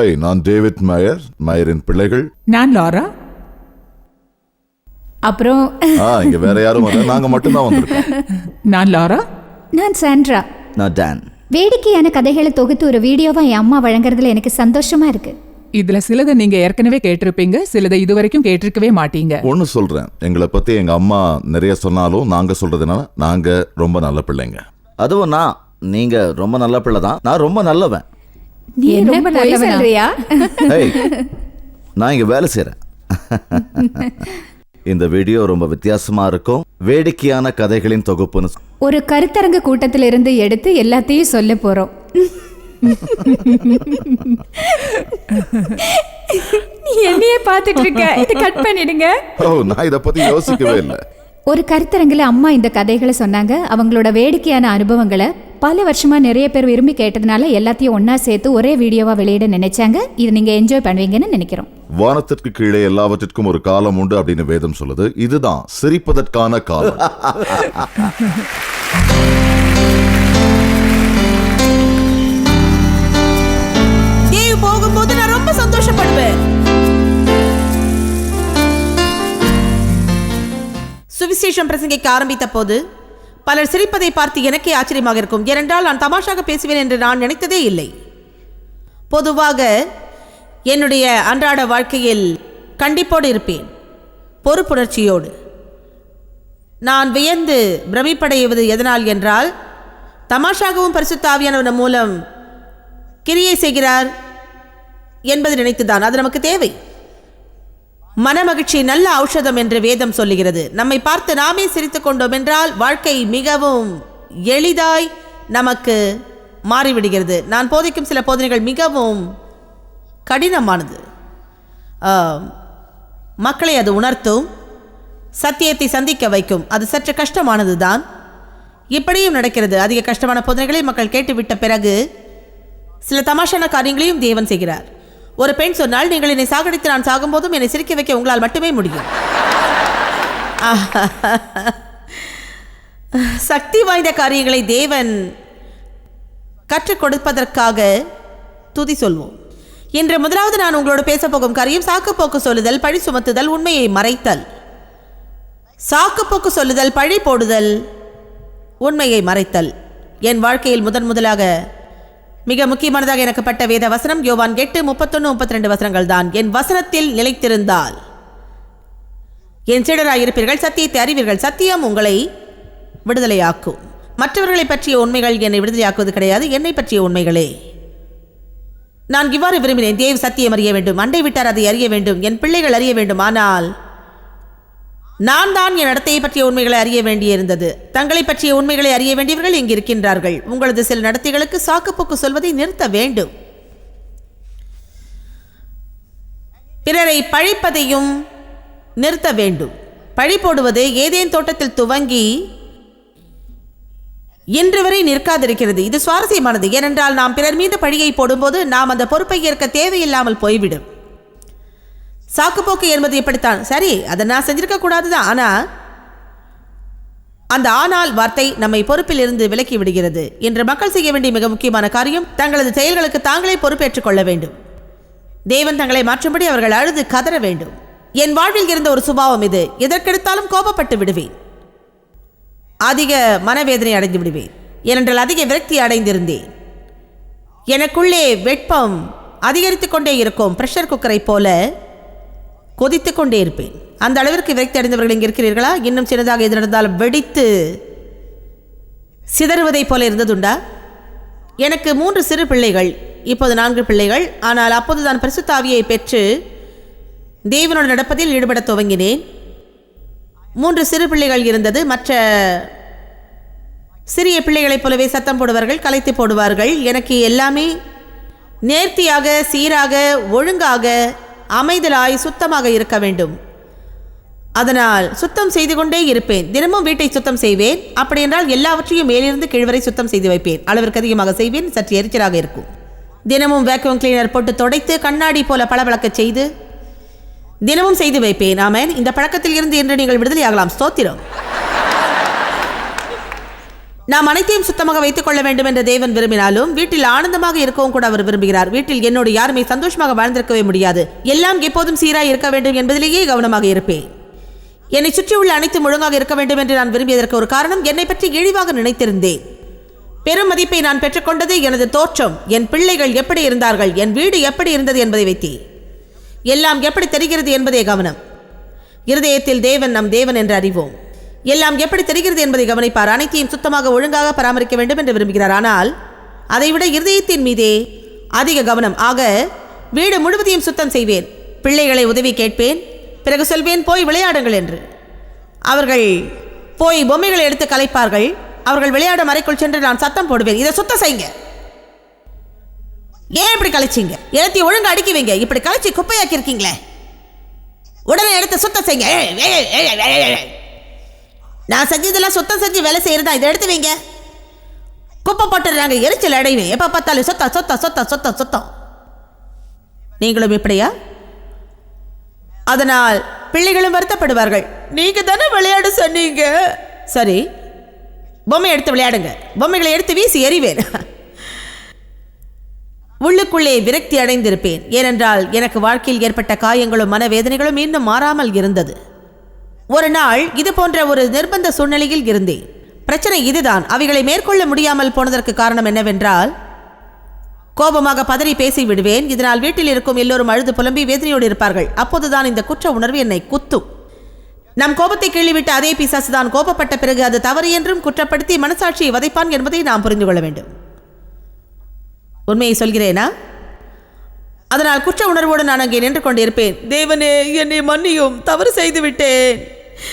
Hi நான் David மயர் மயரின் பிள்ளைகள். நான் லாரா. அப்புறம் ஆ இங்க வேற யாரும் வரல. நாங்க மட்டும்தான் வந்திருக்கோம். நான் லாரா. நான் சாண்ட்ரா. நான் டான். வேடிக்கையான கதைகளை தொகுத்து ஒரு வீடியோவா என் அம்மா வழங்குறதுல எனக்கு சந்தோஷமா இருக்கு. இதுல சிலதை நீங்க ஏற்கனவே கேட்டிருப்பீங்க சிலதை இதுவரைக்கும் கேட்டிருக்கவே மாட்டீங்க. ஒன்னு சொல்றேன். எங்களை பத்தி எங்க அம்மா நிறைய சொன்னாலும் நாங்க சொல்றதுனால நாங்க ரொம்ப நல்ல பிள்ளைங்க. அதுவும் நான் நீங்க ரொம்ப நல்ல பிள்ளை தான். நான் ரொம்ப நல்லவன். நீ என்ன ரொம்ப? சொல்றியா? ஹேய் நான் இங்க வேலை செய்றேன். இந்த வீடியோ ரொம்ப வித்தியாசமா இருக்கும். வேடிக்கையான கதைகளின் தொகுப்புன்னு ஒரு கருத்தரங்க கூட்டத்திலிருந்து இருந்து எடுத்து எல்லாத்தையும் சொல்ல போறோம். நீ என்னையே பார்த்துட்டு இருக்க? இதை கட் பண்ணிடுங்க. ஓ நான் இத பத்தி யோசிக்கவே இல்லை. ஒரு கருத்தரங்குல அம்மா இந்த கதைகளை சொன்னாங்க. அவங்களோட வேடிக்கையான அனுபவங்களை பல வருஷமா நிறைய பேர் விரும்பி கேட்டதுனால எல்லாத்தையும் ஒண்ணா சேர்த்து ஒரே வீடியோவா வெளியிட நினைச்சாங்க. இது நீங்க என்ஜாய் பண்ணுவீங்கன்னு நினைக்கிறோம். வானத்திற்கு கீழே எல்லாவற்றிற்கும் ஒரு காலம் உண்டு அப்படின்னு வேதம் சொல்லுது. இதுதான் சிரிப்பதற்கான காலம். சுவிசேஷம் பிரசங்கிக்க ஆரம்பித்த போது பலர் சிரிப்பதை பார்த்து எனக்கே ஆச்சரியமாக இருக்கும். ஏனென்றால் நான் தமாஷாக பேசுவேன் என்று நான் நினைத்ததே இல்லை. பொதுவாக என்னுடைய அன்றாட வாழ்க்கையில் கண்டிப்போடு இருப்பேன். பொறுப்புணர்ச்சியோடு. நான் வியந்து பிரமிப்படைவது எதனால் என்றால் தமாஷாகவும் பரிசுத்தாவியானவன் மூலம் கிரியை செய்கிறார் என்பது நினைத்துதான். அது நமக்கு தேவை. மனமகிழ்ச்சி நல்ல ஔஷதம் என்று வேதம் சொல்லுகிறது. நம்மை பார்த்து நாமே சிரித்துக் கொண்டோம் என்றால் வாழ்க்கை மிகவும் எளிதாய் நமக்கு மாறிவிடுகிறது. நான் போதிக்கும் சில போதனைகள் மிகவும் கடினமானது. மக்களை அது உணர்த்தும் சத்தியத்தை சந்திக்க வைக்கும். அது சற்று கஷ்டமானது தான் இப்படியும் நடக்கிறது. அதிக கஷ்டமான போதனைகளை மக்கள் கேட்டுவிட்ட பிறகு சில தமாஷான காரியங்களையும் தேவன் செய்கிறார். ஒரு பெண் சொன்னால் நீங்கள் என்னை சாகடித்து நான் சாகும்போதும் என்னை சிரிக்க வைக்க உங்களால் மட்டுமே முடியும். சக்தி வாய்ந்த காரியங்களை தேவன் கற்றுக் கொடுப்பதற்காக துதி சொல்வோம். இன்று முதலாவது நான் உங்களோடு பேசப் போகும் காரியம் சாக்குப்போக்கு சொல்லுதல் பழி சுமத்துதல் உண்மையை மறைத்தல். சாக்குப்போக்கு சொல்லுதல் பழி போடுதல் உண்மையை மறைத்தல். என் வாழ்க்கையில் முதன் முதலாக மிக முக்கியமானதாக எனக்குப்பட்ட வேத வசனம் யோவான் எட்டு முப்பத்தொன்று முப்பத்தி ரெண்டு வசனங்கள் தான் என் வசனத்தில் நிலைத்திருந்தால். என் சீடராய் இருப்பீர்கள் சத்தியத்தை அறிவீர்கள் சத்தியம் உங்களை விடுதலையாக்கும். மற்றவர்களை பற்றிய உண்மைகள் என்னை விடுதலையாக்குவது கிடையாது என்னை பற்றிய உண்மைகளே. நான் இவ்வாறு விரும்பினேன் தேவ் சத்தியம் அறிய வேண்டும் அண்டை விட்டார் அதை அறிய வேண்டும் என் பிள்ளைகள் அறிய வேண்டும் ஆனால் நான் தான் என் நடத்தையை பற்றிய உண்மைகளை அறிய வேண்டியிருந்தது. தங்களை பற்றிய உண்மைகளை அறிய வேண்டியவர்கள் இங்கு இருக்கின்றார்கள். உங்களது சில நடத்தைகளுக்கு சாக்குப்போக்கு சொல்வதை நிறுத்த வேண்டும். பிறரை பழிப்பதையும் நிறுத்த வேண்டும். பழி போடுவது ஏதேன் தோட்டத்தில் துவங்கி இன்று வரை நிற்காதிருக்கிறது. இது சுவாரஸ்யமானது. ஏனென்றால் நாம் பிறர் மீது பழியை போடும்போது நாம் அந்த பொறுப்பை ஏற்க தேவையில்லாமல் போய்விடும். சாக்குப்போக்கு என்பது எப்படித்தான்? சரி அதை நான் செஞ்சிருக்க கூடாதுதான். ஆனா அந்த ஆனால் வார்த்தை நம்மை பொறுப்பில் இருந்து விலக்கி விடுகிறது இன்று மக்கள் செய்ய வேண்டிய மிக முக்கியமான காரியம் தங்களது செயல்களுக்கு தாங்களே பொறுப்பேற்றுக் கொள்ள வேண்டும். தேவன் தங்களை மாற்றும்படி அவர்கள் அழுது கதற வேண்டும். என் வாழ்வில் இருந்த ஒரு சுபாவம் இது. எதற்கெடுத்தாலும் கோபப்பட்டு விடுவேன். அதிக மனவேதனை அடைந்து விடுவேன். ஏனென்றால் அதிக விரக்தி அடைந்திருந்தேன். எனக்குள்ளே வெப்பம் அதிகரித்து கொண்டே இருக்கும். ப்ரெஷர் குக்கரை போல கொதித்து கொண்டே இருப்பேன். அந்த அளவிற்கு விரக்தி அடைந்தவர்கள் இங்கே இருக்கிறீர்களா? இன்னும் சின்னதாக எது நடந்தாலும் வெடித்து சிதறுவதைப் போல இருந்ததுண்டா? எனக்கு மூன்று சிறு பிள்ளைகள் இப்போது நான்கு பிள்ளைகள். ஆனால் அப்போது தான் பரிசுத்தாவியை பெற்று தேவனோடு நடப்பதில் ஈடுபட துவங்கினேன். மூன்று சிறு பிள்ளைகள் இருந்தது. மற்ற சிறிய பிள்ளைகளைப் போலவே சத்தம் போடுவார்கள் கலைத்து போடுவார்கள். எனக்கு எல்லாமே நேர்த்தியாக சீராக ஒழுங்காக அமைதலாய் சுத்தமாக இருக்க வேண்டும். அதனால் சுத்தம் செய்து கொண்டே இருப்பேன். தினமும் வீட்டை சுத்தம் செய்வேன். அப்படி என்றால் எல்லாவற்றையும் மேலிருந்து கீழ்வரை சுத்தம் செய்து வைப்பேன். அளவிற்கு அதிகமாக செய்வேன். சற்று எரிச்சலாக இருக்கும். தினமும் வேக்யூம் கிளீனர் போட்டு துடைத்து கண்ணாடி போல பளபளக்க செய்து தினமும் செய்து வைப்பேன். ஆமேன். இந்த பழக்கத்தில் இருந்து இன்று நீங்கள் விடுதலையாகலாம். ஸ்தோத்திரம். நாம் அனைத்தையும் சுத்தமாக வைத்துக் கொள்ள வேண்டும் என்று தேவன் விரும்பினாலும் வீட்டில் ஆனந்தமாக இருக்கவும் கூட அவர் விரும்புகிறார். வீட்டில் என்னோடு யாருமே சந்தோஷமாக வாழ்ந்திருக்கவே முடியாது. எல்லாம் எப்போதும் சீராக இருக்க வேண்டும் என்பதிலேயே கவனமாக இருப்பேன். என்னை சுற்றியுள்ள அனைத்தும் ஒழுங்காக இருக்க வேண்டும் என்று நான் விரும்பியதற்கு ஒரு காரணம் என்னை பற்றி இழிவாக நினைத்திருந்தேன். பெரும் மதிப்பை நான் பெற்றுக்கொண்டது எனது தோற்றம். என் பிள்ளைகள் எப்படி இருந்தார்கள்? என் வீடு எப்படி இருந்தது என்பதை வைத்தே. எல்லாம் எப்படி தெரிகிறது என்பதே கவனம். இருதயத்தில் தேவன் நம் தேவன் என்று அறிவோம். எல்லாம் எப்படி தெரிகிறது என்பதை கவனிப்பார். அனைத்தையும் சுத்தமாக ஒழுங்காக பராமரிக்க வேண்டும் என்று விரும்புகிறார். ஆனால் அதைவிட இருதயத்தின் மீதே அதிக கவனம். ஆக வீடு முழுவதையும் சுத்தம் செய்வேன். பிள்ளைகளை உதவி கேட்பேன். பிறகு சொல்வேன் போய் விளையாடுங்கள் என்று. அவர்கள் போய் பொம்மைகளை எடுத்து கலைப்பார்கள். அவர்கள் விளையாடும் அறைக்குள் சென்று நான் சத்தம் போடுவேன். இதை சுத்தம் செய்யுங்க. ஏன் இப்படி கலைச்சிங்க? எல்லாத்தையும் ஒழுங்கு அடுக்கி வைங்க. இப்படி கலைச்சி குப்பையாக்கி இருக்கீங்களே உடனே எடுத்து சுத்தம் செய்யுங்க. நான் செஞ்சதெல்லாம் சுத்தம் செஞ்சு வேலை செய்யறதா? இதை எடுத்து வைங்க. குப்பை போட்டுறாங்க எரிச்சல் அடைவேன் எப்போ பார்த்தாலும் சுத்தம் சுத்தம் சுத்தம் சுத்தம் சுத்தம் நீங்களும் இப்படியா? அதனால் பிள்ளைகளும் வருத்தப்படுவார்கள். நீங்க தானே விளையாட சொன்னீங்க? சரி. பொம்மை எடுத்து விளையாடுங்க. பொம்மைகளை எடுத்து வீசி எறிவேன். உள்ளுக்குள்ளே விரக்தி அடைந்திருப்பேன். ஏனென்றால் எனக்கு வாழ்க்கையில் ஏற்பட்ட காயங்களும் மனவேதனைகளும் இன்னும் மாறாமல் இருந்தது. ஒரு நாள் இது போன்ற ஒரு நிர்பந்த சூழ்நிலையில் இருந்தேன். பிரச்சனை இதுதான். அவைகளை மேற்கொள்ள முடியாமல் போனதற்கு காரணம் என்னவென்றால் கோபமாக பதறி பேசி விடுவேன். இதனால் வீட்டில் இருக்கும் எல்லோரும் அழுது புலம்பி வேதனையோடு இருப்பார்கள். அப்போதுதான் இந்த குற்ற உணர்வு என்னை குத்தும். நம் கோபத்தை கேள்விவிட்டு அதே பிசாசு தான் கோபப்பட்ட பிறகு அது தவறு என்றும் குற்றப்படுத்தி மனசாட்சியை வதைப்பான் என்பதை நாம் புரிந்து கொள்ள வேண்டும். உண்மையை சொல்கிறேனா? அதனால் குற்ற உணர்வோடு நான் அங்கே நின்று கொண்டிருப்பேன். தேவனே என்னை மன்னியும். தவறு செய்து விட்டேன்.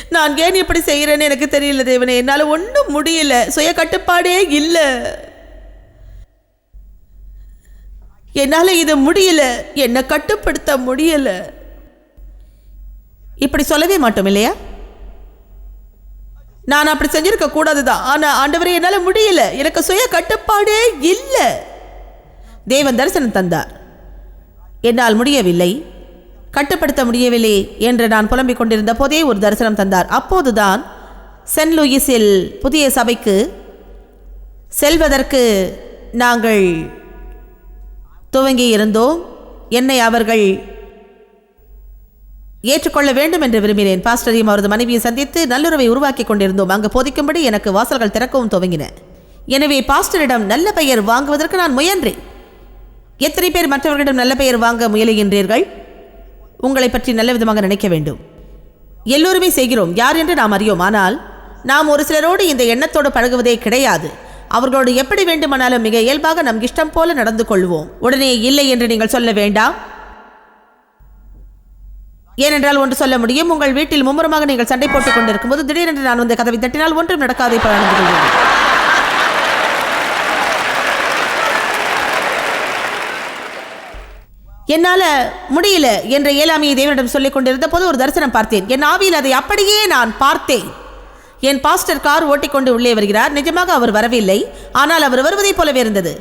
நான் ஏன் இப்படி செய்கிறேன்னு எனக்கு தெரியல தேவனே. என்னால் ஒன்றும் முடியல. சுய கட்டுப்பாடே இல்லை. என்னால் இது முடியல. என்னை கட்டுப்படுத்த முடியல. இப்படி சொல்லவே மாட்டோம் இல்லையா? நான் அப்படி செஞ்சிருக்க கூடாதுதான் ஆனால் ஆண்டவரே என்னால் முடியல. எனக்கு சுய கட்டுப்பாடே இல்லை. தேவன் தரிசனம் தந்தார். என்னால் முடியவில்லை. கட்டுப்படுத்த முடியவில்லை என்று நான் புலம்பிக் கொண்டிருந்த போதே ஒரு தரிசனம் தந்தார். அப்போதுதான் சென்ட் லூயிஸில் புதிய சபைக்கு செல்வதற்கு நாங்கள் துவங்கி இருந்தோம் என்னை அவர்கள் ஏற்றுக்கொள்ள வேண்டும் என்று விரும்பினேன். பாஸ்டரையும் அவரது மனைவியை சந்தித்து நல்லுறவை உருவாக்கி கொண்டிருந்தோம். அங்கு போதிக்கும்படி எனக்கு வாசல்கள் திறக்கவும் துவங்கின. எனவே பாஸ்டரிடம் நல்ல பெயர் வாங்குவதற்கு நான் முயன்றேன். எத்தனை பேர் மற்றவர்களிடம் நல்ல பெயர் வாங்க முயலுகின்றீர்கள்? உங்களை பற்றி நல்ல விதமாக நினைக்க வேண்டும். எல்லோருமே செய்கிறோம் யார் என்று நாம் அறியோம். ஆனால் நாம் ஒரு சிலரோடு இந்த எண்ணத்தோடு பழகுவதே கிடையாது. அவர்களோடு எப்படி வேண்டுமானாலும் மிக இயல்பாக நம் இஷ்டம் போல நடந்து கொள்வோம். உடனே இல்லை என்று நீங்கள் சொல்ல வேண்டாம். ஏனென்றால் ஒன்று சொல்ல முடியும் உங்கள் வீட்டில் மும்முரமாக நீங்கள் சண்டை போட்டுக் கொண்டிருக்கும் போது திடீரென்று நான் வந்து கதவை தட்டினால் ஒன்றும் நடக்காதை நடந்து கொள்வேன் என்னால் முடியல என்ற ஏழாமையை தேவனிடம் சொல்லிக் கொண்டிருந்த போது ஒரு தரிசனம் பார்த்தேன். என் ஆவியில் அதை அப்படியே நான் பார்த்தேன். என் பாஸ்டர் கார் ஓட்டிக்கொண்டு உள்ளே வருகிறார். நிஜமாக அவர் வரவில்லை. ஆனால் அவர் வருவதைப் போலவே இருந்தது.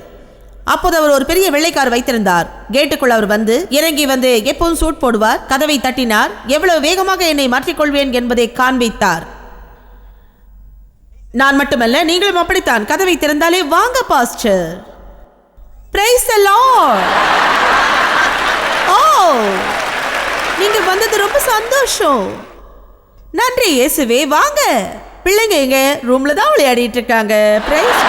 அப்போது அவர் ஒரு பெரிய வெள்ளைக்கார் வைத்திருந்தார். கேட்டுக்குள் அவர் வந்து இறங்கி வந்து எப்போதும் சூட் போடுவார். கதவை தட்டினார். எவ்வளவு வேகமாக என்னை மாற்றிக்கொள்வேன் என்பதை காண்பித்தார் நான் மட்டுமல்ல நீங்களும் அப்படித்தான். கதவை திறந்தாலே வாங்க பாஸ்டர். பிரைஸ் த நீங்க வந்தது ரொம்ப சந்தோஷம். நன்றி இயேசுவே. வாங்க. பிள்ளைங்க எங்க? ரூம்ல தான் விளையாடிட்டு இருக்காங்க. பிரைஸ்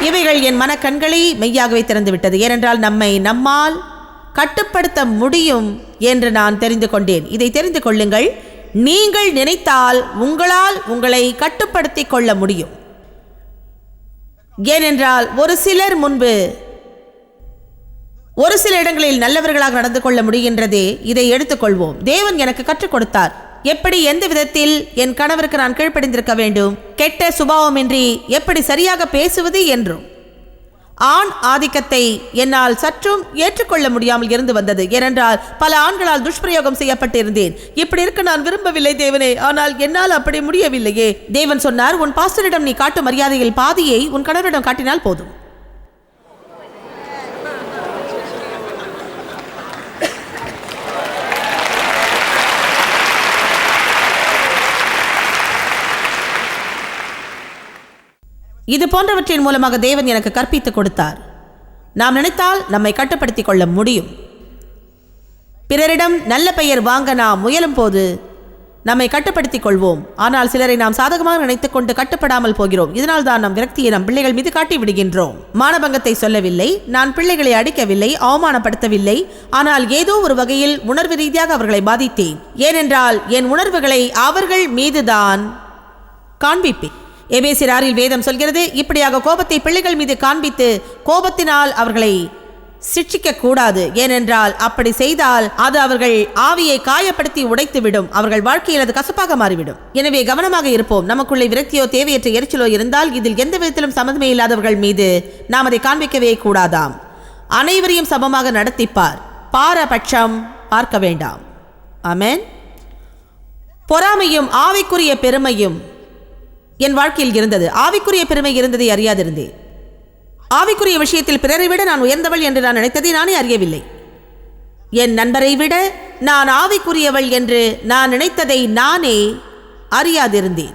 இவைகள் என் மனக்கண்களை மெய்யாகவே திறந்து விட்டது. ஏனென்றால் நம்மை நம்மால் கட்டுப்படுத்த முடியும் என்று நான் தெரிந்து கொண்டேன். இதை தெரிந்து கொள்ளுங்கள். நீங்கள் நினைத்தால் உங்களால் உங்களை கட்டுப்படுத்திக் கொள்ள முடியும். ஏனென்றால் ஒரு சிலர் முன்பு ஒரு சில இடங்களில் நல்லவர்களாக நடந்து கொள்ள முடிகின்றதே இதை எடுத்துக்கொள்வோம். தேவன் எனக்கு கற்றுக் கொடுத்தார். எப்படி எந்த விதத்தில் என் கணவருக்கு நான் கீழ்ப்படிந்திருக்க வேண்டும்? கெட்ட சுபாவமின்றி எப்படி சரியாக பேசுவது என்றும். ஆண் ஆதிக்கத்தை என்னால் சற்றும் ஏற்றுக்கொள்ள முடியாமல் இருந்து வந்தது. ஏனென்றால் பல ஆண்களால் துஷ்பிரயோகம் செய்யப்பட்டிருந்தேன். இப்படி இருக்க நான் விரும்பவில்லை தேவனே ஆனால் என்னால் அப்படி முடியவில்லையே. தேவன் சொன்னார் உன் பாஸ்டரிடம் நீ காட்டும் மரியாதையில் பாதியை உன் கணவரிடம் காட்டினால் போதும். இது போன்றவற்றின் மூலமாக தேவன் எனக்கு கற்பித்துக் கொடுத்தார். நாம் நினைத்தால் நம்மை கட்டுப்படுத்திக் கொள்ள முடியும். பிறரிடம் நல்ல பெயர் வாங்க நாம் முயலும் போது நம்மை கட்டுப்படுத்திக் கொள்வோம். ஆனால் சிலரை நாம் சாதகமாக நினைத்துக் கொண்டு கட்டுப்படாமல் போகிறோம். இதனால் தான் நம் விரக்தியை நம் பிள்ளைகள் மீது காட்டி விடுகின்றோம். மானபங்கத்தை சொல்லவில்லை நான் பிள்ளைகளை அடிக்கவில்லை அவமானப்படுத்தவில்லை. ஆனால் ஏதோ ஒரு வகையில் உணர்வு ரீதியாக அவர்களை பாதித்தேன். ஏனென்றால் என் உணர்வுகளை அவர்கள் மீதுதான் காண்பிப்பேன். எபேசிராரில் வேதம் சொல்கிறது இப்படியாக கோபத்தை பிள்ளைகள் மீது காண்பித்து கோபத்தினால் அவர்களை சிட்சிக்க கூடாது ஏனென்றால் அப்படி செய்தால் அது அவர்கள் ஆவியை காயப்படுத்தி உடைத்துவிடும். அவர்கள் வாழ்க்கையில் அது கசப்பாக மாறிவிடும். எனவே கவனமாக இருப்போம். நமக்குள்ளே விரக்தியோ தேவையற்ற எரிச்சலோ இருந்தால் இதில் எந்த விதத்திலும் சம்மதமே இல்லாதவர்கள் மீது நாம் அதை காண்பிக்கவே கூடாதாம். அனைவரையும் சமமாக நடத்திப்பார். பாரபட்சம் பார்க்க வேண்டாம். ஆமேன். பொறாமையும் ஆவிக்குரிய பெருமையும் என் வாழ்க்கையில் இருந்தது. ஆவிக்குரிய பெருமை இருந்ததை அறியாதிருந்தேன். ஆவிக்குரிய விஷயத்தில் பிறரை விட நான் உயர்ந்தவள் என்று நான் நினைத்ததை நானே அறியவில்லை. என் நண்பரை விட நான் ஆவிக்குரியவள் என்று நான் நினைத்ததை நானே அறியாதிருந்தேன்.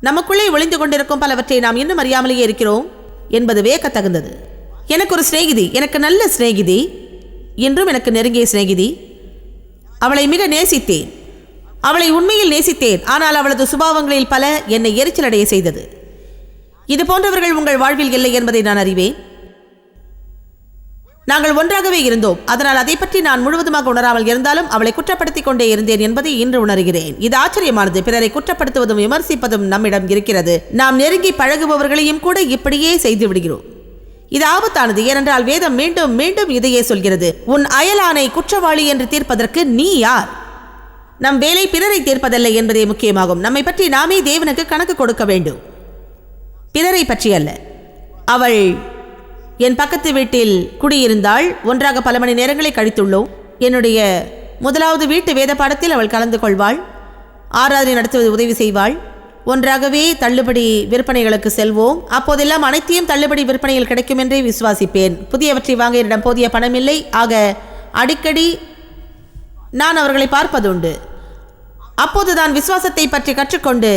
நமக்குள்ளே ஒளிந்து கொண்டிருக்கும் பலவற்றை நாம் இன்னும் அறியாமலேயே இருக்கிறோம் என்பது வியக்கத்தகுந்தது. எனக்கு ஒரு சிநேகிதி எனக்கு நல்ல சிநேகிதி இன்றும் எனக்கு நெருங்கிய சிநேகிதி. அவளை மிக நேசித்தேன். அவளை உண்மையில் நேசித்தேன். ஆனால் அவளது சுபாவங்களில் பல என்னை எரிச்சலடைய செய்தது. இது போன்றவர்கள் உங்கள் வாழ்வில் இல்லை என்பதை நான் அறிவேன். நாங்கள் ஒன்றாகவே இருந்தோம். அதனால் அதை பற்றி நான் முழுவதுமாக உணராமல் இருந்தாலும் அவளை குற்றப்படுத்திக் கொண்டே இருந்தேன் என்பதை இன்று உணர்கிறேன். இது ஆச்சரியமானது. பிறரை குற்றப்படுத்துவதும் விமர்சிப்பதும் நம்மிடம் இருக்கிறது. நாம் நெருங்கி பழகுபவர்களையும் கூட இப்படியே செய்து விடுகிறோம். இது ஆபத்தானது. ஏனென்றால் வேதம் மீண்டும் மீண்டும் இதையே சொல்கிறது. உன் அயலானை குற்றவாளி என்று தீர்ப்பதற்கு நீ யார்? நம் வேலை பிறரை தீர்ப்பதல்ல என்பதே முக்கியமாகும். நம்மை பற்றி நாமே தேவனுக்கு கணக்கு கொடுக்க வேண்டும். பிறரை பற்றி அல்ல. அவள் என் பக்கத்து வீட்டில் குடியிருந்தாள். ஒன்றாக பல மணி நேரங்களை கழித்துள்ளோம். என்னுடைய முதலாவது வீட்டு வேத பாடத்தில் அவள் கலந்து கொள்வாள். ஆராதனை நடத்துவது உதவி செய்வாள். ஒன்றாகவே தள்ளுபடி விற்பனைகளுக்கு செல்வோம். அப்போதெல்லாம் அனைத்தையும் தள்ளுபடி விற்பனையில் கிடைக்கும் என்றே விசுவாசிப்பேன். புதியவற்றை வாங்க என்னிடம் போதிய பணமில்லை. ஆக அடிக்கடி நான் அவர்களை பார்ப்பதுண்டு அப்போதுதான் விசுவாசத்தை பற்றி கற்றுக்கொண்டு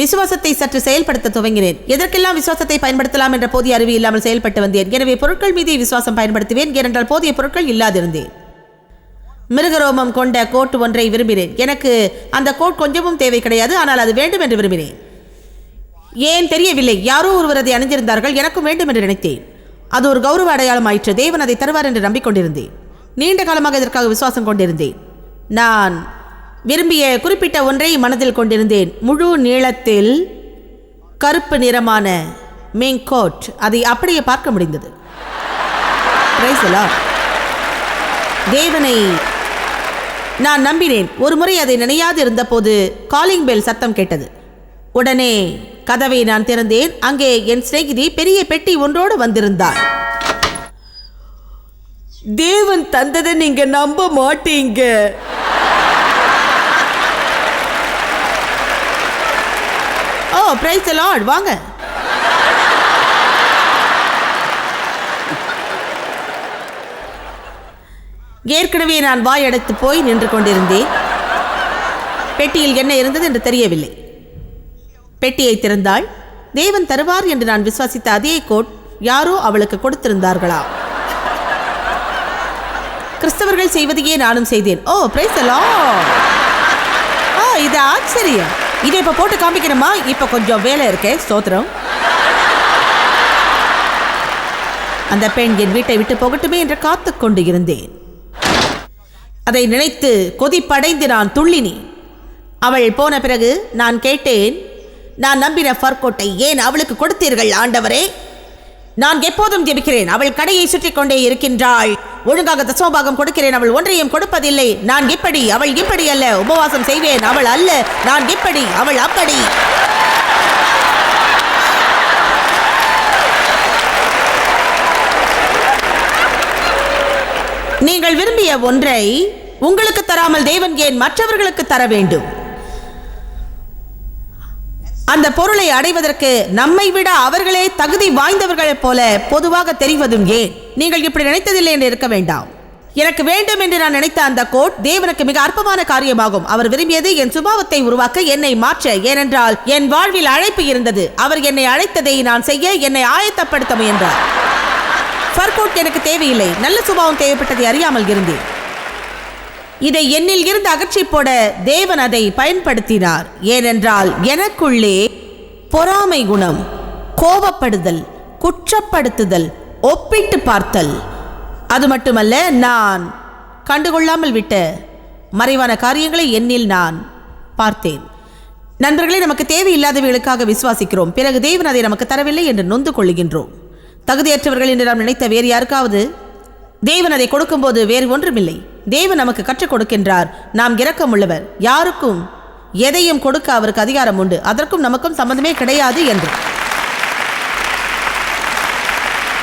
விசுவாசத்தை சற்று செயல்படுத்த துவங்கினேன். எதற்கெல்லாம் விசுவாசத்தை பயன்படுத்தலாம் என்ற போதிய அறிவு இல்லாமல் செயல்பட்டு வந்தேன். எனவே பொருட்கள் மீதே விசுவாசம் பயன்படுத்துவேன். ஏனென்றால் போதிய பொருட்கள் இல்லாதிருந்தேன். மிருகரோமம் கொண்ட கோட் ஒன்றை விரும்பினேன். எனக்கு அந்த கோட் கொஞ்சமும் தேவை கிடையாது. ஆனால் அது வேண்டும் என்று விரும்பினேன். ஏன் தெரியவில்லை. யாரோ ஒருவர் அதை அணிந்திருந்தார்கள். எனக்கும் வேண்டும் என்று நினைத்தேன். அது ஒரு கௌரவ அடையாளம் ஆயிற்று. தேவன் அதை தருவார் என்று நம்பிக்கொண்டிருந்தேன். நீண்ட காலமாக இதற்காக விசுவாசம் கொண்டிருந்தேன். நான் விரும்பிய குறிப்பிட்ட ஒன்றை மனதில் கொண்டிருந்தேன். முழு நீளத்தில் கருப்பு நிறமான மேங்கோட் அதை அப்படியே பார்க்க முடிந்தது. தேவனை நான் நம்பினேன். ஒரு முறை அதை நினையாது இருந்தபோது காலிங் பெல் சத்தம் கேட்டது. உடனே கதவை நான் திறந்தேன். அங்கே என் சிநேகிதி பெரிய பெட்டி ஒன்றோடு வந்திருந்தார் தேவன் தந்ததை நீங்க நம்ப மாட்டீங்க. ஓ பிரைஸ் லார்ட் வாங்க. ஏற்கனவே நான் வாயடைத்து போய் நின்று கொண்டிருந்தேன். பெட்டியில் என்ன இருந்தது என்று தெரியவில்லை. பெட்டியை திறந்தாள். தேவன் தருவார் என்று நான் விசுவாசித்த அதே கோட் யாரோ அவளுக்கு கொடுத்திருந்தார்களா கிறிஸ்தவர்கள் செய்வதையே நானும் செய்தேன். ஓ பிரைஸ் ஓ இது ஆச்சரியம். இதை இப்போ போட்டு காமிக்கணுமா? இப்போ கொஞ்சம் வேலை இருக்கே ஸ்தோத்திரம். அந்த பெண் என் வீட்டை விட்டு போகட்டுமே என்று காத்து கொண்டு இருந்தேன். அதை நினைத்து கொதிப்படைந்து நான் துள்ளினேன். அவள் போன பிறகு நான் கேட்டேன் நான் நம்பின ஃபர்கோட்டை ஏன் அவளுக்கு கொடுத்தீர்கள் ஆண்டவரே? நான் எப்போதும் ஜெபிக்கிறேன். அவள் கடையை சுற்றி கொண்டே இருக்கின்றாள். ஒழுங்காக தசமபாகம் கொடுக்கிறேன் அவள் ஒன்றையும் கொடுப்பதில்லை. நான் இப்படி அவள் இப்படி அல்ல. உபவாசம் செய்வேன் அவள் அல்ல. நான் இப்படி அவள் அப்படி. நீங்கள் விரும்பிய ஒன்றை உங்களுக்கு தராமல் தேவன் ஏன் மற்றவர்களுக்கு தர வேண்டும்? அந்த பொருளை அடைவதற்கு நம்மை விட அவர்களே தகுதி வாய்ந்தவர்களைப் போல பொதுவாக தெரிவதும் ஏன்? நீங்கள் இப்படி நினைத்ததில்லை என்று இருக்க வேண்டாம். எனக்கு வேண்டும் என்று நான் நினைத்த அந்த கோட் தேவனுக்கு மிக அற்பமான காரியமாகும். அவர் விரும்பியது என் சுபாவத்தை உருவாக்க என்னை மாற்ற ஏனென்றால் என் வாழ்வில் அழைப்பு இருந்தது. அவர் என்னை அழைத்ததை நான் செய்ய என்னை ஆயத்தப்படுத்த முயன்றார். ஃபர்கோட் எனக்கு தேவையில்லை. நல்ல சுபாவம் தேவைப்பட்டதை அறியாமல் இருந்தேன். இதை என்னில் இருந்து அகற்றி போட தேவன் அதை பயன்படுத்தினார். ஏனென்றால் எனக்குள்ளே பொறாமை குணம் கோபப்படுதல் குற்றப்படுத்துதல் ஒப்பிட்டு பார்த்தல். அது மட்டுமல்ல நான் கண்டுகொள்ளாமல் விட்ட மறைவான காரியங்களை என்னில் நான் பார்த்தேன். நண்பர்களே நமக்கு தேவையில்லாதவைகளுக்காக விசுவாசிக்கிறோம். பிறகு தேவன் அதை நமக்கு தரவில்லை என்று நொந்து கொள்ளுகின்றோம். தகுதியற்றவர்கள் என்று நாம் நினைத்த வேறு யாருக்காவது தேவன் அதை கொடுக்கும்போது வேறு ஒன்றுமில்லை. தேவன் நமக்கு கற்றுக் கொடுக்கின்றார். நாம் இரக்கமுள்ளவர். யாருக்கும் எதையும் கொடுக்க அவருக்கு அதிகாரம் உண்டு. அதற்கும் நமக்கும் சம்பந்தமே கிடையாது என்று.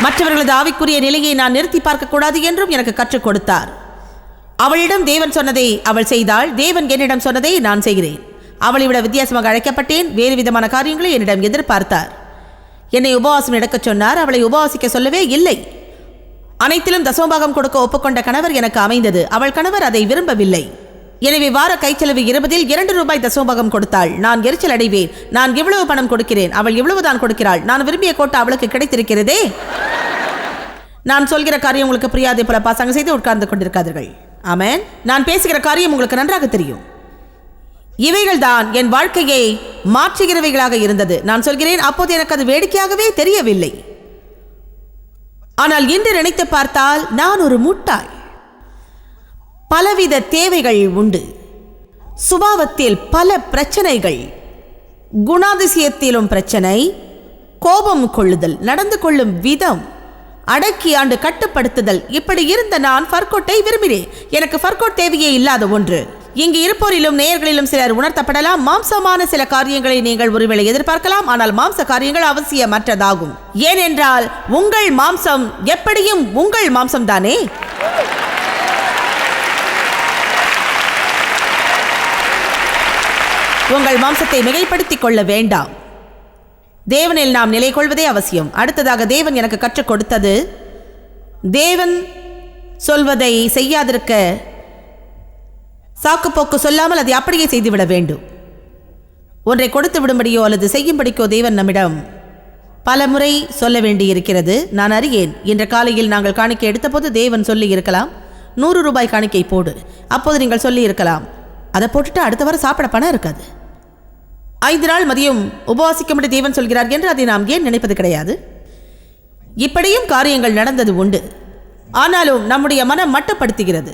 மற்றவர்களது ஆவிக்குரிய நிலையை நான் நிறுத்தி பார்க்கக்கூடாது என்றும் எனக்கு கற்றுக் கொடுத்தார். அவளிடம் தேவன் சொன்னதை அவள் செய்தாள். தேவன் என்னிடம் சொன்னதை நான் செய்கிறேன். அவளை விட வித்தியாசமாக அழைக்கப்பட்டேன். வேறு விதமான காரியங்களை என்னிடம் எதிர்பார்த்தார். என்னை உபவாசம் எடுக்கச் சொன்னார். அவளை உபவாசிக்க சொல்லவே இல்லை. அனைத்திலும் தசமபாகம் கொடுக்க ஒப்புக்கொண்ட கணவர் எனக்கு அமைந்தது. அவள் கணவர் அதை விரும்பவில்லை. எனவே வார கைச்செலவு இருபதில் இரண்டு ரூபாய் தசமபாகம் கொடுத்தாள். நான் எரிச்சல் அடைவேன். நான் இவ்வளவு பணம் கொடுக்கிறேன்? அவள் இவ்வளவுதான் கொடுக்கிறாள்? நான் விரும்பிய கோட்டை அவளுக்கு கிடைத்திருக்கிறதே? நான் சொல்கிற காரியம் உங்களுக்கு புரியாதே போல பாசாங்க செய்து உட்கார்ந்து கொண்டிருக்காதீர்கள். ஆமேன். நான் பேசுகிற காரியம் உங்களுக்கு நன்றாக தெரியும். இவைகள்தான் என் வாழ்க்கையை மாற்றுகிறவைகளாக இருந்தது. நான் சொல்கிறேன் அப்போது எனக்கு அது வேடிக்கையாகவே தெரியவில்லை. ஆனால் இன்று நினைத்து பார்த்தால் நான் ஒரு முட்டாள் பலவித தேவைகள் உண்டு. சுபாவத்தில் பல பிரச்சனைகள். குணாதிசயத்திலும் பிரச்சனை. கோபம் கொள்ளுதல் நடந்து கொள்ளும் விதம். அடக்கி ஆண்டு கட்டுப்படுத்துதல். இப்படி இருந்த நான் ஃபர்கோட்டை விரும்பினேன். எனக்கு ஃபர்கோட் தேவையே இல்லாத ஒன்று. இங்கு இருப்போரிலும் நேயர்களிலும் சிலர் உணர்த்தப்படலாம். மாம்சமான சில காரியங்களை நீங்கள் ஒருவேளை எதிர்பார்க்கலாம். ஆனால் மாம்ச காரியங்கள் அவசியமற்றதாகும். ஏனென்றால் உங்கள் மாம்சம் எப்படியும் உங்கள் மாம்சம் தானே உங்கள் மாம்சத்தை மிகைப்படுத்திக் கொள்ள வேண்டாம். தேவனில் நாம் நிலை கொள்வதே அவசியம். அடுத்ததாக தேவன் எனக்கு கற்றுக் கொடுத்தது தேவன் சொல்வதை செய்யாதிருக்க சாக்குப்போக்கு சொல்லாமல் அதை அப்படியே செய்துவிட வேண்டும். ஒன்றை கொடுத்து விடும்படியோ அல்லது செய்யும்படிக்கோ தேவன் நம்மிடம் பல முறை சொல்ல வேண்டியிருக்கிறது. நான் அறியேன் இன்ற காலையில் நாங்கள் காணிக்கை எடுத்தபோது தேவன் சொல்லி இருக்கலாம். நூறு ரூபாய் காணிக்கை போடு அப்போது நீங்கள் சொல்லி இருக்கலாம். அதை போட்டுட்டு அடுத்த வாரம் சாப்பிட பணம் இருக்காது. ஐந்து நாள் மதியம் உபவாசிக்கும்படி தேவன் சொல்கிறார் என்று அதை நாம் ஏன் நினைப்பது கிடையாது? இப்படியும் காரியங்கள் நடந்தது உண்டு. ஆனாலும் நம்முடைய மனம் மட்டப்படுத்துகிறது.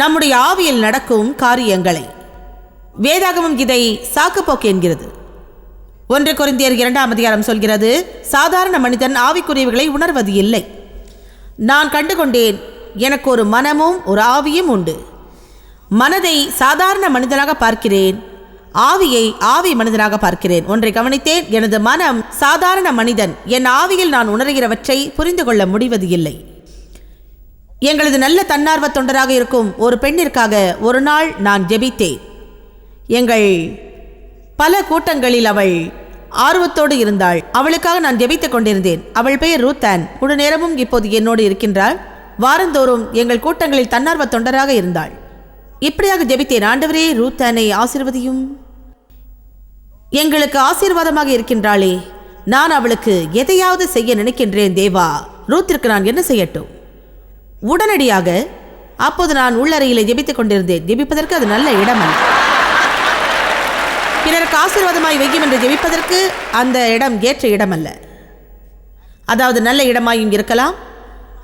நம்முடைய ஆவியில் நடக்கும் காரியங்களை. வேதாகமம் இதை சாக்குப்போக்கு என்கிறது. ஒன்று குறைந்தியர் இரண்டாம் அதிகாரம் சொல்கிறது சாதாரண மனிதன் ஆவிக்குரியவைகளை உணர்வது இல்லை. நான் கண்டுகொண்டேன் எனக்கு ஒரு மனமும் ஒரு ஆவியும் உண்டு. மனதை சாதாரண மனிதனாக பார்க்கிறேன் ஆவியை ஆவி மனிதனாக பார்க்கிறேன். ஒன்றை கவனித்தேன் எனது மனம் சாதாரண மனிதன் என் ஆவியில் நான் உணர்கிறவற்றை புரிந்து கொள்ள முடிவது இல்லை. எங்களது நல்ல தன்னார்வ தொண்டராக இருக்கும் ஒரு பெண்ணிற்காக ஒரு நாள் நான் ஜெபித்தேன். எங்கள் பல கூட்டங்களில் அவள் ஆர்வத்தோடு இருந்தாள். அவளுக்காக நான் ஜெபித்துக் கொண்டிருந்தேன். அவள் பெயர் ரூத்தான். முழு நேரமும் இப்போது என்னோடு இருக்கின்றாள். வாரந்தோறும் எங்கள் கூட்டங்களில் தன்னார்வ தொண்டராக இருந்தாள். இப்படியாக ஜெபித்தேன். ஆண்டவரே ரூத்தானை ஆசிர்வதியும். எங்களுக்கு ஆசீர்வாதமாக இருக்கின்றாளே. நான் அவளுக்கு எதையாவது செய்ய நினைக்கின்றேன் தேவா. ரூத்திற்கு நான் என்ன செய்யட்டும்? உடனடியாக அப்போது நான் உள்ளறையிலே ஜெபித்துக் கொண்டிருந்தேன். ஜெபிப்பதற்கு அது நல்ல இடம் அல்ல பிறருக்கு ஆசீர்வாதமாய் வைக்கும் என்று ஜெபிப்பதற்கு அந்த இடம் ஏற்ற இடம் அல்ல அதாவது நல்ல இடமாயும் இருக்கலாம்.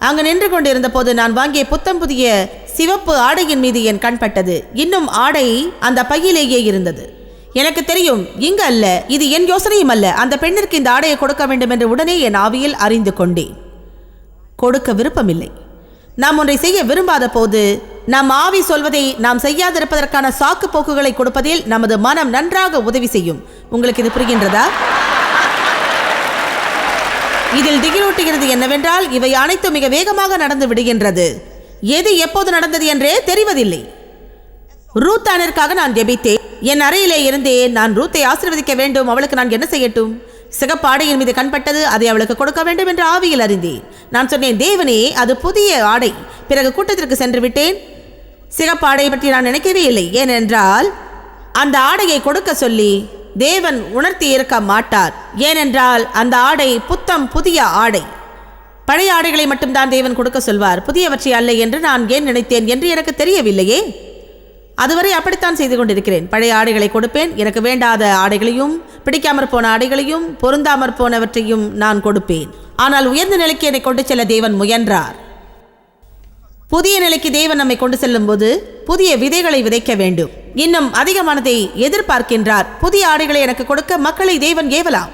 அங்கு நின்று கொண்டிருந்த போது நான் வாங்கிய புத்தம் புதிய சிவப்பு ஆடையின் மீது என் கண் பட்டது. இன்னும் ஆடை அந்த பையிலேயே இருந்தது. எனக்கு தெரியும் இங்கு அல்ல இது என் யோசனையும் அல்ல. அந்த பெண்ணிற்கு இந்த ஆடையை கொடுக்க வேண்டும் என்று உடனே என் ஆவியில் அறிந்து கொண்டேன். கொடுக்க விருப்பமில்லை. நாம் ஒன்றை செய்ய விரும்பாத போது நம் ஆவி சொல்வதை நாம் செய்யாதிருப்பதற்கான சாக்கு போக்குகளை கொடுப்பதில் நமது மனம் நன்றாக உதவி செய்யும். உங்களுக்கு இது புரிகின்றதா? இதில் திகிலூட்டுகிறது என்னவென்றால் இவை அனைத்தும் மிக வேகமாக நடந்து விடுகின்றது. எது எப்போது நடந்தது என்றே தெரிவதில்லை. ரூத்தானிற்காக நான் ஜெபித்தேன். என் அறையிலே இருந்தே நான் ரூத்தை ஆசிர்வதிக்க வேண்டும். அவளுக்கு நான் என்ன செய்யட்டும்? சிகப்பாடையின் மீது கண்பட்டது அதை அவளுக்கு கொடுக்க வேண்டும் என்று ஆவியில் அறிந்தேன். நான் சொன்னேன் தேவனே அது புதிய ஆடை. பிறகு கூட்டத்திற்கு சென்று விட்டேன். சிகப்பாடை பற்றி நான் நினைக்கவே இல்லை. ஏனென்றால் அந்த ஆடையை கொடுக்க சொல்லி தேவன் உணர்த்தி இருக்க மாட்டார். ஏனென்றால் அந்த ஆடை புத்தம் புதிய ஆடை. பழைய ஆடைகளை மட்டும்தான் தேவன் கொடுக்க சொல்வார். புதியவற்றை அல்ல என்று நான் ஏன் நினைத்தேன் என்று எனக்கு தெரியவில்லையே? அதுவரை அப்படித்தான் செய்து கொண்டிருக்கிறேன். பழைய ஆடைகளை கொடுப்பேன். எனக்கு வேண்டாத ஆடைகளையும் பிடிக்காமற் போன ஆடைகளையும் பொருந்தாமற் போனவற்றையும் நான் கொடுப்பேன். ஆனால் உயர்ந்த நிலைக்கு என்னை கொண்டு செல்ல தேவன் முயன்றார். புதிய நிலைக்கு தேவன் நம்மை கொண்டு செல்லும் போது புதிய விதைகளை விதைக்க வேண்டும். இன்னும் அதிகமானதை எதிர்பார்க்கின்றார். புதிய ஆடைகளை எனக்கு கொடுக்க மக்களை தேவன் ஏவலாம்.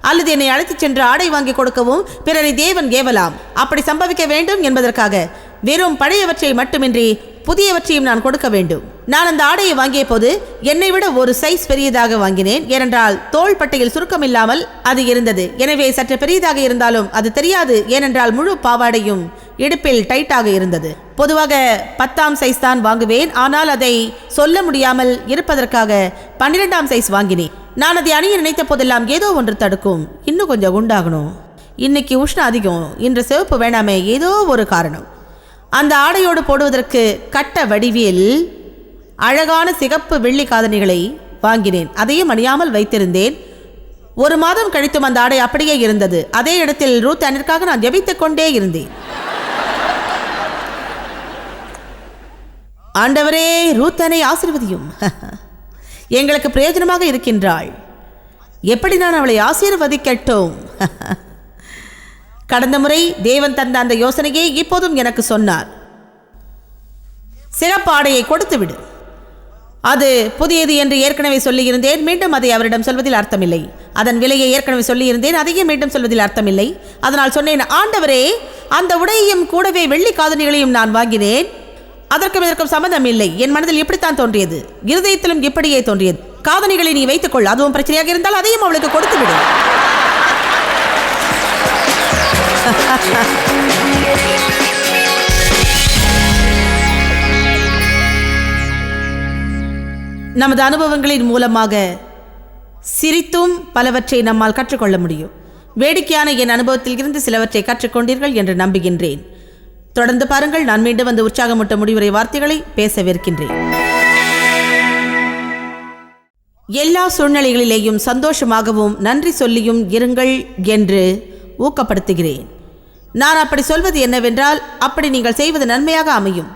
அல்லது என்னை அழைத்துச் சென்று ஆடை வாங்கி கொடுக்கவும் பிறரை தேவன் ஏவலாம். அப்படி சம்பவிக்க வேண்டும் என்பதற்காக வெறும் பழையவற்றை மட்டுமின்றி புதியவற்றையும் நான் கொடுக்க வேண்டும். நான் அந்த ஆடையை வாங்கிய போது என்னை விட ஒரு சைஸ் பெரியதாக வாங்கினேன். ஏனென்றால் தோள் பட்டையில் சுருக்கம் இல்லாமல் அது இருந்தது. எனவே சற்று பெரியதாக இருந்தாலும் அது தெரியாது. ஏனென்றால் முழு பாவாடையும் இடுப்பில் டைட்டாக இருந்தது. பொதுவாக பத்தாம் சைஸ் தான் வாங்குவேன். ஆனால் அதை சொல்ல முடியாமல் இருப்பதற்காக பன்னிரெண்டாம் சைஸ் வாங்கினேன். நான் அதை அணிய நினைத்த போதெல்லாம் ஏதோ ஒன்று தடுக்கும். இன்னும் கொஞ்சம் குண்டாகணும் இன்னைக்கு உஷ்ணம் அதிகம். இன்று சிவப்பு வேணாமே. ஏதோ ஒரு காரணம். அந்த ஆடையோடு போடுவதற்கு கட்ட வடிவில் அழகான சிகப்பு வெள்ளி காதணிகளை வாங்கினேன். அதையும் அணியாமல் வைத்திருந்தேன். ஒரு மாதம் கழித்தும் அந்த ஆடை அப்படியே இருந்தது. அதே இடத்தில் ரூத் அனிற்காக நான் ஜெபித்துக் கொண்டே இருந்தேன். ஆண்டவரே ரூத்தனை ஆசீர்வதியும். எங்களுக்கு பிரயோஜனமாக இருக்கின்றாள். எப்படி நான் அவளை ஆசீர்வதிக்கட்டும்? கடந்த முறை தேவன் தந்த அந்த யோசனையை இப்போதும் எனக்கு சொன்னார். சிறப்பாடையை ஆடையை கொடுத்து விடு அது புதியது என்று ஏற்கனவே சொல்லியிருந்தேன். மீண்டும் அதை அவரிடம் சொல்வதில் அர்த்தமில்லை. அதன் விலையை ஏற்கனவே சொல்லியிருந்தேன். அதையும் மீண்டும் சொல்வதில் அர்த்தமில்லை. அதனால் சொன்னேன் ஆண்டவரே அந்த உடையையும் கூடவே வெள்ளி காதணிகளையும் நான் வாங்கினேன். அதற்கும் இதற்கும் சம்மந்தம் இல்லை என் மனதில் இப்படித்தான் தோன்றியது. இருதயத்திலும் இப்படியே தோன்றியது. காதணிகளை நீ வைத்துக்கொள். அதுவும் பிரச்சனையாக இருந்தால் அதையும் அவளுக்கு கொடுத்து விடு நமது அனுபவங்களின் மூலமாக சிரித்தும் பலவற்றை நம்மால் கற்றுக்கொள்ள முடியும். வேடிக்கையான என் அனுபவத்தில் இருந்து சிலவற்றை கற்றுக்கொண்டீர்கள் என்று நம்புகின்றேன். தொடர்ந்து பாருங்கள் நான் மீண்டும் வந்து உற்சாகமூட்ட முடிவுரை வார்த்தைகளை பேசவிருக்கின்றேன். எல்லா சூழ்நிலைகளிலேயும் சந்தோஷமாகவும் நன்றி சொல்லியும் இருங்கள் என்று ஊக்கப்படுத்துகிறேன். நான் அப்படி சொல்வது என்னவென்றால் அப்படி நீங்கள் செய்வது நன்மையாக அமையும்.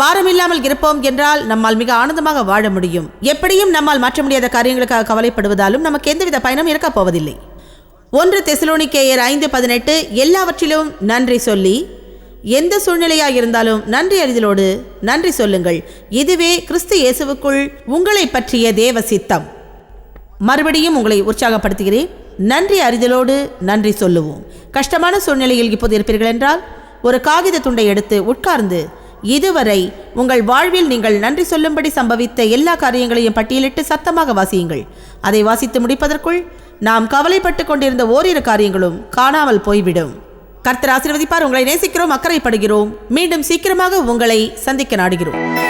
பாரமில்லாமல் இருப்போம் என்றால் நம்மால் மிக ஆனந்தமாக வாழ முடியும். எப்படியும் நம்மால் மாற்ற முடியாத காரியங்களுக்காக கவலைப்படுவதாலும் நமக்கு எந்தவித பயனும் இருக்கப் போவதில்லை. ஒன்று தெசலோனிக்கேயர் ஐந்து பதினெட்டு எல்லாவற்றிலும் நன்றி சொல்லி எந்த சூழ்நிலையாக இருந்தாலும் நன்றி அறிதலோடு நன்றி சொல்லுங்கள். இதுவே கிறிஸ்து இயேசுவுக்குள் உங்களை பற்றிய தேவ சித்தம். மறுபடியும் உங்களை உற்சாகப்படுத்துகிறேன். நன்றி அறிதலோடு நன்றி சொல்லுவோம். கஷ்டமான சூழ்நிலையில் இப்போது இருப்பீர்கள் என்றால் ஒரு காகித துண்டை எடுத்து உட்கார்ந்து இதுவரை உங்கள் வாழ்வில் நீங்கள் நன்றி சொல்லும்படி சம்பவித்த எல்லா காரியங்களையும் பட்டியலிட்டு சத்தமாக வாசியுங்கள். அதை வாசித்து முடிப்பதற்குள் நாம் கவலைப்பட்டு கொண்டிருந்த ஓரிரு காரியங்களும் காணாமல் போய்விடும். கர்த்தர் ஆசீர்வதிப்பார். உங்களை நேசிக்கிறோம் அக்கறைப்படுகிறோம். மீண்டும் சீக்கிரமாக உங்களை சந்திக்க நாடுகிறோம்.